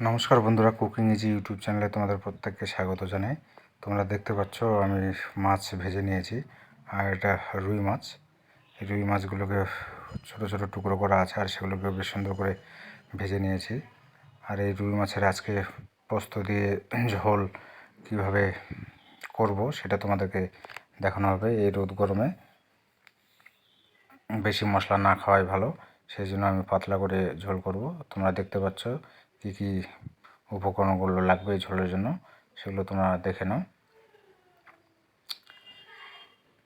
নমস্কার বন্ধুরা cooking easy YouTube চ্যানেলে তোমাদের প্রত্যেককে স্বাগত জানাই। তোমরা দেখতে পাচ্ছ, আমি মাছ ভেজে নিয়েছি, আর এটা রুই মাছ। রুই মাছগুলোকে ছোট ছোট টুকরো করা আছে, আর সেগুলোকে বেশ সুন্দর করে ভেজে নিয়েছি। আর এই রুই মাছের আজকে পোস্ত দিয়ে ঝোল কীভাবে করব, সেটা তোমাদেরকে দেখানো হবে এই রোদ গরমে। বেশি মশলা না খাওয়াই ভালো, সেই জন্য আমি পাতলা করে ঝোল করব। তোমরা দেখতে পাচ্ছ কী কী উপকরণগুলো লাগবে এই ঝোলের জন্য, সেগুলো তোমরা দেখে নাও।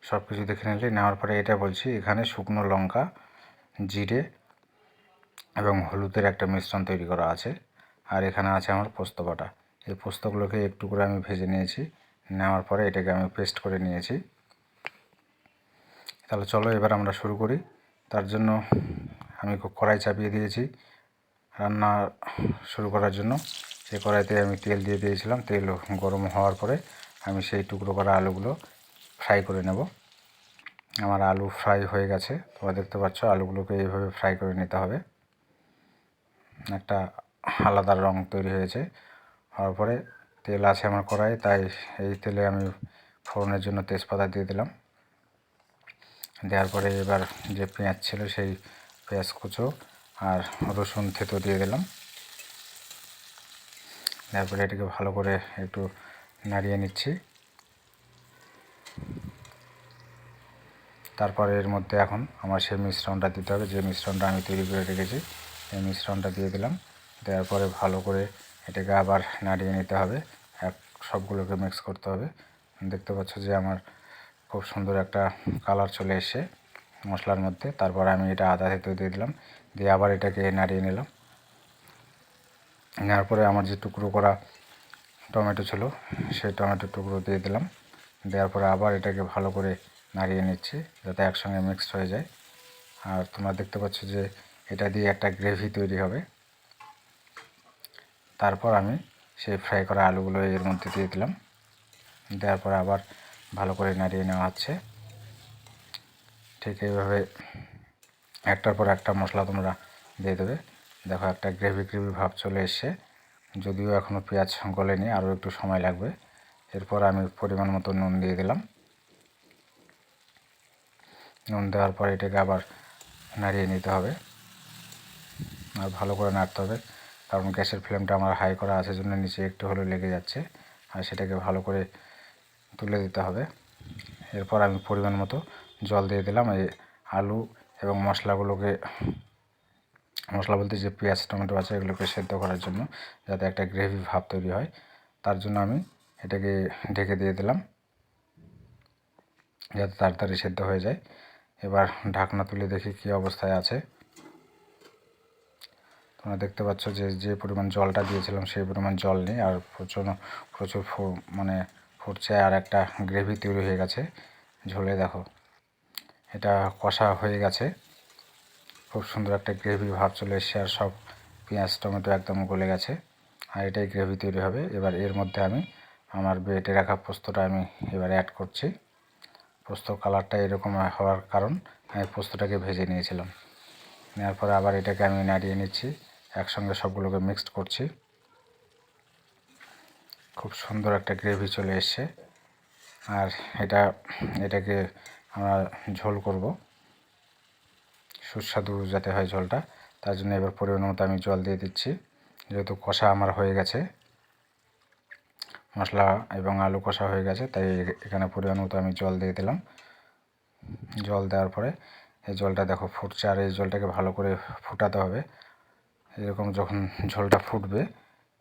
সব কিছু দেখে নিলে, নেওয়ার পরে এটা বলছি, এখানে শুকনো লঙ্কা, জিরে এবং হলুদের একটা মিশ্রণ তৈরি করা আছে, আর এখানে আছে আমার পোস্ত বাটা। এই পোস্তগুলোকে একটু করে আমি ভেজে নিয়েছি, নেওয়ার পরে এটাকে আমি পেস্ট করে নিয়েছি। তাহলে চলো এবার আমরা শুরু করি। তার জন্য আমি খুব কড়াই চাপিয়ে দিয়েছি। রান্না শুরু করার জন্য। সেই কড়াইতে আমি তেল দিয়ে দিয়েছিলাম। তেল গরম হওয়ার পরে আমি সেই টুকরো করা আলুগুলো ফ্রাই করে নেব। আমার আলু ফ্রাই হয়ে গেছে। তোমরা দেখতে পাচ্ছ, আলুগুলোকে এইভাবে ফ্রাই করে নিতে হবে। একটা আলাদা রং তৈরি হয়েছে। হওয়ার পরে তেল আছে আমার কড়াই তাই এই তেলে আমি ফোড়নের জন্য তেজপাতা দিয়ে দিলাম। দেওয়ার পরে এবার যে পেঁয়াজ ছিল, সেই পেঁয়াজ কুচো আর রসুন থেতো দিয়ে দিলাম। তারপরে এটাকে ভালো করে একটু নাড়িয়ে নিচ্ছি। তারপরে এর মধ্যে এখন আমার সেই মিশ্রণটা দিতে হবে। যে মিশ্রণটা আমি তৈরি করে রেখেছি, এই মিশ্রণটা দিয়ে দিলাম। দেওয়ার পরে ভালো করে এটাকে আবার নাড়িয়ে নিতে হবে। এক, সবগুলোকে মিক্স করতে হবে। দেখতে পাচ্ছ যে আমার খুব সুন্দর একটা কালার চলে এসে মশলার মধ্যে, তারপর আমি এটা আদা থেতো দিয়ে দিলাম, দিয়ে আবার এটাকে নাড়িয়ে নিলাম। নেওয়ার পরে আমার যে টুকরো করা টমেটো ছিল সেই টমেটো টুকরো দিয়ে দিলাম। দেওয়ার পরে আবার এটাকে ভালো করে নাড়িয়ে নিচ্ছি, যাতে একসঙ্গে মিক্সড হয়ে যায়। আর তোমরা দেখতে পাচ্ছ যে এটা দিয়ে একটা গ্রেভি তৈরি হবে। তারপর আমি সেই ফ্রাই করা আলুগুলো এর মধ্যে দিয়ে দিলাম। দেওয়ার পরে আবার ভালো করে নাড়িয়ে নেওয়া হচ্ছে। ঠিক এইভাবে একটার পর একটা মশলা তোমরা দিয়ে দেবে। দেখো একটা গ্রেভি গ্রেভি ভাব চলে এসছে। যদিও এখনও পেঁয়াজ গলেনি, আরও একটু সময় লাগবে। এরপর আমি পরিমাণ মতো নুন দিয়ে দিলাম। নুন দেওয়ার পর এটাকে আবার নাড়িয়ে নিতে হবে। আর ভালো করে নাড়তে হবে। কারণ গ্যাসের ফ্লেমটা আমার হাই করা আছে, জন্য নিচে একটু হলেও লেগে যাচ্ছে। আর সেটাকে ভালো করে তুলে দিতে হবে। এরপর আমি পরিমাণ মতো জল দিয়ে দিলাম, এই আলু এবং মশলাগুলোকে, মশলা বলতে যে পেঁয়াজ, টমেটো আছে, এগুলোকে সেদ্ধ করার জন্য যাতে একটা গ্রেভি ভাব তৈরি হয়। তার জন্য আমি এটাকে ঢেকে দিয়ে দিলাম, যাতে তাড়াতাড়ি সেদ্ধ হয়ে যায়। এবার ঢাকনা তুলে দেখি কী অবস্থায় আছে। তোমরা দেখতে পাচ্ছ যে যে পরিমাণ জলটা দিয়েছিলাম সেই পরিমাণ জল নেই, আর প্রচুর প্রচুর মানে ফুটছে, আর একটা গ্রেভি তৈরি হয়ে গেছে। ঝোলে দেখো। এটা কষা হয়ে গেছে। খুব সুন্দর একটা গ্রেভি ভাব চলে এসছে আর সব পেঁয়াজ, টমেটো একদম গলে গেছে। আর এটাই গ্রেভি তৈরি হবে। এবার এর মধ্যে আমি আমার বেটে রাখা পোস্তটা আমি এবার অ্যাড করছি। পোস্ত কালারটা এরকম হওয়ার কারণ আমি পোস্তটাকে ভেজে নিয়েছিলাম। নেওয়ার পরে আবার এটাকে আমি নাড়িয়ে নিচ্ছি। একসঙ্গে সবগুলোকে মিক্সড করছি। খুব সুন্দর একটা গ্রেভি চলে এসছে। আর এটা, এটাকে আমরা ঝোল করব। সুস্বাদু যাতে হয় ঝোলটা। তার জন্য এবার পরিমাণ মতো আমি জল দিয়ে দিচ্ছি। যেহেতু কষা আমার হয়ে গেছে, মশলা এবং আলু কষা হয়ে গেছে, তাই এখানে পরিমাণ মতো আমি জল দিয়ে দিলাম। জল দেওয়ার পরে এই জলটা দেখো ফুটছে, আর এই জলটাকে ভালো করে ফুটাতে হবে। এরকম যখন ঝোলটা ফুটবে,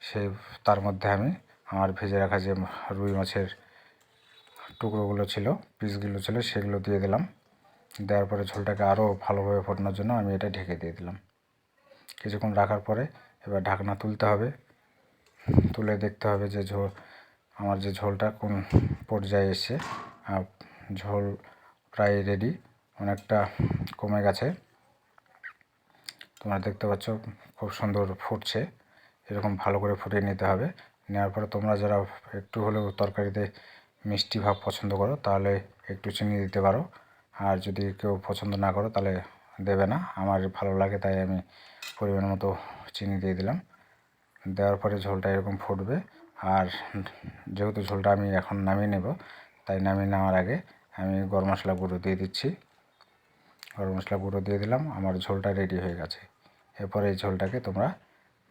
সেই তার মধ্যে আমি আমার ভেজে রাখা যে রুই মাছের টুকরোগুলো ছিল, পিসগুলো ছিল, সেগুলো দিয়ে দিলাম। দেওয়ার পরে ঝোলটাকে আরও ভালোভাবে ফোটানোর জন্য আমি এটা ঢেকে দিয়ে দিলাম। কিছুক্ষণ রাখার পরে এবার ঢাকনা তুলতে হবে। তুলে দেখতে হবে যে ঝোল, আমার যে ঝোলটা কোন পর্যায়ে এসছে। ঝোল প্রায় রেডি অনেকটা কমে গেছে। তোমরা দেখতে পাচ্ছ খুব সুন্দর ফুটছে। এরকম ভালো করে ফুটিয়ে নিতে হবে। নেওয়ার পরে তোমরা যারা একটু হলেও তরকারিতে মিষ্টি ভাব পছন্দ করো, তাহলে একটু চিনি দিতে পারো। আর যদি কেউ পছন্দ না করো, তাহলে দেবে না। আমার ভালো লাগে, তাই আমি পরিমাণ মতো চিনি দিয়ে দিলাম। দেওয়ার পরে ঝোলটা এরকম ফুটবে। আর যেহেতু ঝোলটা আমি এখন নামিয়ে নেব, তাই নামিয়ে নেওয়ার আগে আমি গরম মশলা গুঁড়ো দিয়ে দিচ্ছি। গরম মশলা গুঁড়ো দিয়ে দিলাম, আমার ঝোলটা রেডি হয়ে গেছে। এরপরে এই ঝোলটাকে তোমরা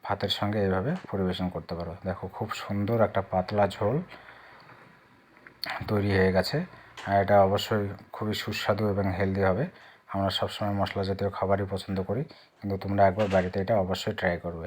ভাতের সঙ্গে এইভাবে পরিবেশন করতে পারো। দেখো, খুব সুন্দর একটা পাতলা ঝোল। তৈরি হয়ে গেছে। আর এটা অবশ্যই খুবই সুস্বাদু এবং হেলদি হবে। আমরা সবসময় মশলা জাতীয় খাবারই পছন্দ করি, কিন্তু তোমরা একবার বাড়িতে এটা অবশ্যই ট্রাই করবে।